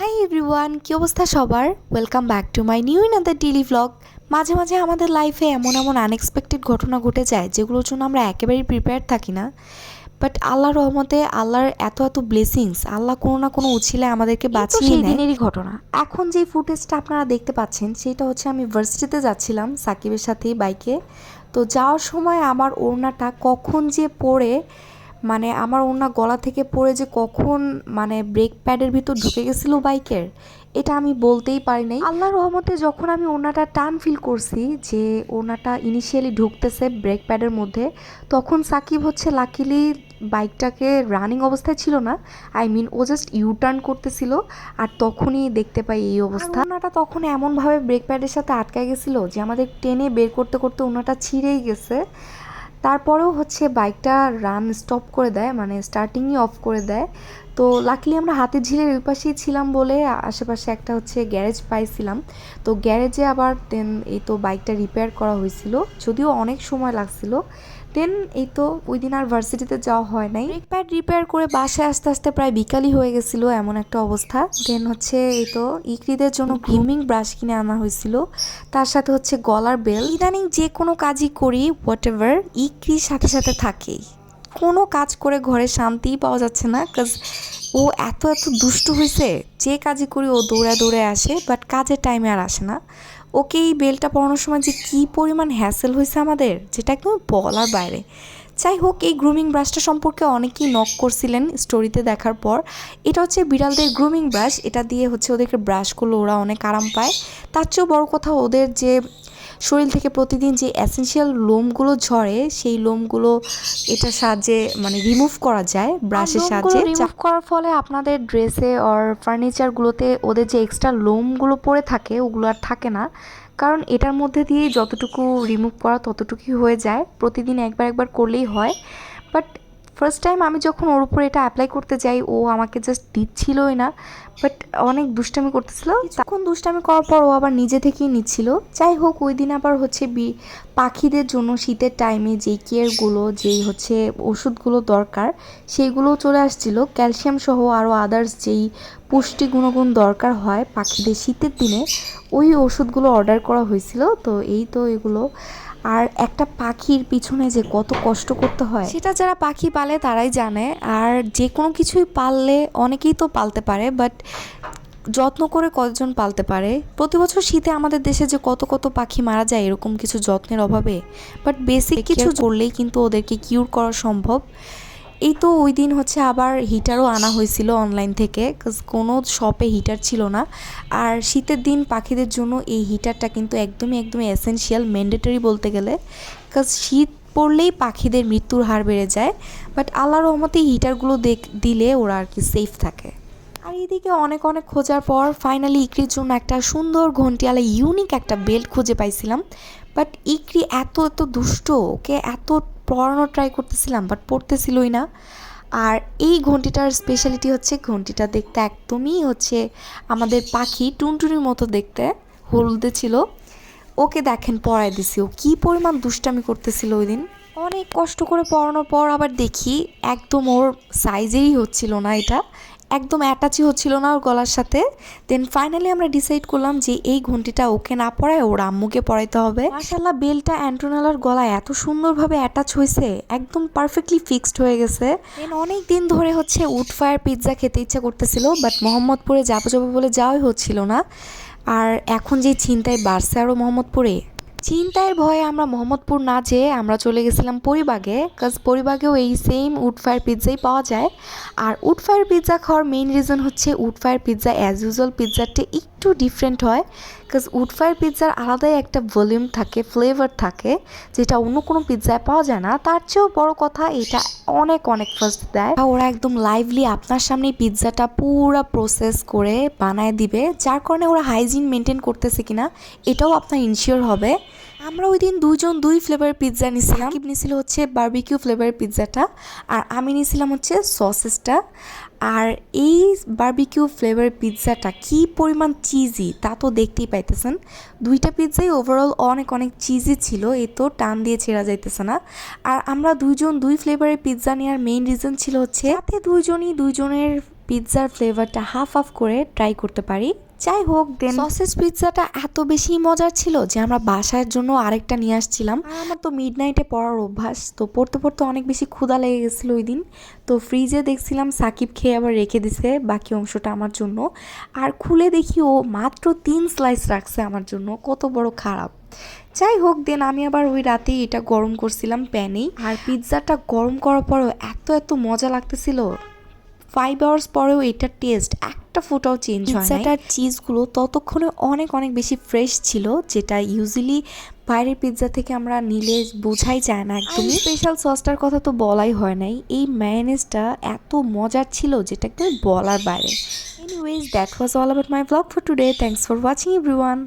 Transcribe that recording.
Hi everyone কী অবস্থা সবার? Welcome back to my new another daily vlog মাঝে মাঝে আমাদের লাইফে এমন এমন আনএক্সপেক্টেড ঘটনা ঘটে যায় যেগুলোর জন্য আমরা একেবারেই প্রিপেয়ার থাকি না। বাট আল্লাহর রহমতে আল্লাহর এত এত ব্লেসিংস আল্লাহ কোনো না কোনো উছিলে আমাদেরকে বাঁচিয়ে নেয়। দিনেরই ঘটনা। এখন যে ফুটেজটা আপনারা দেখতে পাচ্ছেন সেটা হচ্ছে আমি ভার্সিটিতে যাচ্ছিলাম সাকিবের সাথেই বাইকে তো যাওয়ার সময় আমার ওড়নাটা কখন যে পড়ে মানে আমার ওড়না গলা থেকে পড়ে যে কখন মানে ব্রেক প্যাডের ভিতর ঢুকে গেছিল বাইকের এটা আমি বলতেই পারি নাই। আল্লাহর রহমতে যখন আমি ওড়নাটা টান ফিল করছি যে ওড়নাটা ইনিশিয়ালি ঢুকতেছে ব্রেক প্যাডের মধ্যে তখন সাকিব হচ্ছে লাকিলি বাইকটাকে রানিং অবস্থায় ছিল না আই মিন ও জাস্ট ইউ টার্ন করতেছিল আর তখনই দেখতে পাই এই অবস্থা। ওনাটা তখন এমনভাবে ব্রেক প্যাডের সাথে আটকে গেছিল যে আমাদের টেনে বের করতে করতে ওনাটা ছিঁড়েই গেছে। তারপরেও হচ্ছে বাইকটা রান স্টপ করে দেয় মানে স্টার্টিংই অফ করে দেয়। তো লাকলি আমরা হাতের ঝিলের ওই পাশেই ছিলাম বলে আশেপাশে একটা হচ্ছে গ্যারেজ পাইছিলাম। তো গ্যারেজে আবার দেন এই তো বাইকটা রিপেয়ার করা হয়েছিল। যদিও অনেক সময় লাগছিল। দেন এই তো ওই দিন আর ভার্সিটিতে যাওয়া হয় নাই। ব্রেক প্যাড রিপেয়ার করে বাসায় আস্তে আস্তে প্রায় বিকালই হয়ে গেছিল এমন একটা অবস্থা। দেন হচ্ছে এই তো ইকরিদের জন্য গ্রুমিং ব্রাশ কিনে আনা হয়েছিল। তার সাথে হচ্ছে গলার বেল ইদানিং যে কোনো কাজই করি হোয়াট এভার ইকরির সাথে সাথে থাকেই। কোনো কাজ করে ঘরে শান্তিই পাওয়া যাচ্ছে না কাজ ও এত এত দুষ্টু হয়েছে যে কাজই করি ও দৌড়ে দৌড়ে আসে বাট কাজের টাইমে আর আসে না। ওকে এই বেলটা পড়ানোর সময় যে কী পরিমাণ হ্যাসেল হয়েছে আমাদের, যেটা একদম বলার বাইরে। যাই হোক, এই গ্রুমিং ব্রাশটা সম্পর্কে অনেকেই নক করছিলেন স্টোরিতে দেখার পর। এটা হচ্ছে বিড়ালদের গ্রুমিং ব্রাশ এটা দিয়ে হচ্ছে ওদেরকে ব্রাশ করলে ওরা অনেক আরাম পায়। তার চেয়েও বড় কথা ওদের যে শরীর থেকে প্রতিদিন যে অ্যাসেন্সিয়াল লোমগুলো ঝরে সেই লোমগুলো এটার সাহায্যে মানে রিমুভ করা যায় ব্রাশের সাহায্যে। রিমুভ করার ফলে আপনাদের ড্রেসে অর ফার্নিচারগুলোতে ওদের যে এক্সট্রা লোমগুলো পড়ে থাকে ওগুলো আর থাকে না। কারণ এটার মধ্যে দিয়েই যতটুকু রিমুভ করা ততটুকুই হয়ে যায়। প্রতিদিন একবার একবার করলেই হয়। বাট ফার্স্ট টাইম আমি যখন ওর উপরে এটা অ্যাপ্লাই করতে যাই, ও আমাকে জাস্ট দিচ্ছিলই না বাট অনেক দুষ্টামি করতেছিল। তখন দুষ্টামি করার পর ও আবার নিজে থেকেই নিচ্ছিল। যাই হোক, ওই দিন আবার হচ্ছে বি, পাখিদের জন্য শীতের টাইমে যেই কেয়ারগুলো যেই হচ্ছে ওষুধগুলো দরকার, সেইগুলোও চলে আসছিল। ক্যালসিয়াম সহ আরও আদার্স যেই পুষ্টি গুণগুণ দরকার হয় পাখিদের শীতের দিনে, ওই ওষুধগুলো অর্ডার করা হয়েছিল। তো এই তো এগুলো। আর একটা পাখির পিছনে যে কত কষ্ট করতে হয়। সেটা যারা পাখি পালে তারাই জানে আর যে কোনো কিছুই পাললে অনেকেই তো পালতে পারে বাট যত্ন করে কতজন পালতে পারে? প্রতি বছর শীতে আমাদের দেশে যে কত কত পাখি মারা যায় এরকম কিছু যত্নের অভাবে বাট বেসিক কিছু করলেই কিন্তু ওদেরকে কিউর করা সম্ভব। এই তো ওই দিন হচ্ছে আবার হিটারও আনা হয়েছিল অনলাইন থেকে কোনো শপে হিটার ছিল না। আর শীতের দিন পাখিদের জন্য এই হিটারটা কিন্তু একদমই একদমই এসেনশিয়াল ম্যান্ডেটরি বলতে গেলে। কাজ শীত পড়লেই পাখিদের মৃত্যুর হার বেড়ে যায় বাট আল্লাহ রহমতে হিটারগুলো দেখ, দিলে ওরা আর কি সেফ থাকে। আর এদিকে অনেক অনেক খোঁজার পর ফাইনালি ইকরির জন্য একটা সুন্দর ঘন্টিয়ালা ইউনিক একটা বেল্ট খুঁজে পাইছিলাম। বাট ইকরি এত এত দুষ্ট, ওকে? এত পড়ানো ট্রাই করতেছিলাম বাট পড়তেছিলই না। আর এই ঘন্টিটার স্পেশালিটি হচ্ছে ঘন্টিটা দেখতে একদমই হচ্ছে আমাদের পাখি টুনটুনির মতো দেখতে, হলদে ছিল। ওকে দেখেন পড়াই দিছি। ও কী পরিমাণ দুষ্টামি করতেছিল ওই দিন। অনেক কষ্ট করে পড়ানোর পর আবার দেখি একদম ওর সাইজেরই হচ্ছিল না এটা। একদম অ্যাটাচই হচ্ছিল না ওর গলার সাথে। দেন ফাইনালি আমরা ডিসাইড করলাম যে এই ঘন্টিটা ওকে না পড়ায় ওর আম্মুকে পড়াইতে হবে। মাশাল্লাহ বেলটা অ্যান্টোনালার গলায় এত সুন্দরভাবে অ্যাটাচ হয়েছে, একদম পারফেক্টলি ফিক্সড হয়ে গেছে। দেন অনেক দিন ধরে হচ্ছে উড ফায়ার পিৎজা খেতে ইচ্ছা করতেছিল বাট মোহাম্মদপুরে যাব যাব বলে যাওয়াই হচ্ছিল না। আর এখন যে চিন্তায় বাড়ছে আরও মোহাম্মদপুরে চিন্তার ভয়ে আমরা মোহাম্মদপুর না যেয়ে আমরা চলে গেছিলাম পরিবাগে কাজ পরিবাগেও এই সেম উড ফায়ার পিৎজাই পাওয়া যায়। আর উড ফায়ার পিৎজা খাওয়ার মেইন রিজন হচ্ছে wood fire pizza as usual পিৎজারটা একটু ডিফারেন্ট হয়। কাজ উড ফায়ার পিৎজার আলাদাই একটা ভলিউম থাকে ফ্লেভার থাকে, যেটা অন্য কোনো পিৎজায় পাওয়া যায় না। তার চেয়েও বড় কথা এটা অনেক অনেক ফার্স্ট দেয়। ওরা একদম লাইভলি আপনার সামনে পিৎজাটা পুরো প্রসেস করে বানায় দিবে, যার কারণে ওরা হাইজিন মেনটেন করতেছে কিনা, এটাও আপনার ইনশিওর হবে। আমরা ওই দিন দুজন দুই ফ্লেভার পিৎজা নিছিলাম কি নিছিল হচ্ছে বার্বিকিউ ফ্লেভার পিৎজাটা আর আমি নিয়েছিলাম হচ্ছে সসেসটা আর এই বার্বিকিউ ফ্লেভার পিৎজাটা কি পরিমাণ চিজি তা তো দেখতেই পাইতেছেন। দুইটা পিৎজাই ওভারঅল অনেক অনেক চিজি ছিল, এ তো টান দিয়ে ছেঁড়া যাইতেছে না। আর আমরা দুইজন দুই ফ্লেভারের পিৎজা নেওয়ার মেইন রিজন ছিল হচ্ছে যাতে দুইজনই দুইজনের পিৎজার ফ্লেভারটা হাফ হাফ করে ট্রাই করতে পারি। যাই হোক দেন সসেজ পিৎজাটা এত বেশি মজার ছিল যে আমরা বাসার জন্য আরেকটা নিয়ে আসছিলাম। আর আমার তো মিড নাইটে পড়ার অভ্যাস তো পড়তে পড়তে অনেক বেশি ক্ষুধা লেগে গেছিল ওই দিন। তো ফ্রিজে দেখছিলাম সাকিব খেয়ে আবার রেখে দিছে বাকি অংশটা আমার জন্য। আর খুলে দেখি ও মাত্র তিন স্লাইস রাখছে আমার জন্য কত বড় খারাপ। যাই হোক দেন আমি আবার ওই রাতেই এটা গরম করছিলাম প্যানেই। আর পিৎজাটা গরম করার পরেও এত এত মজা লাগতেছিল। ফাইভ আওয়ার্স পরেও এটার টেস্ট একটা ফোটাও চেঞ্জ হয় পিৎজাটার চিজগুলো ততক্ষণে অনেক অনেক বেশি ফ্রেশ ছিল যেটা ইউজুয়ালি বাইরের পিৎজা থেকে আমরা নিলে বোঝাই যায় না একদমই। স্পেশাল সসটার কথা তো বলাই হয় নাই। এই ম্যায়োনেজটা এত মজার ছিল যেটা একদম বলার বাইরে। Anyways that was all about my blog for today thanks for watching everyone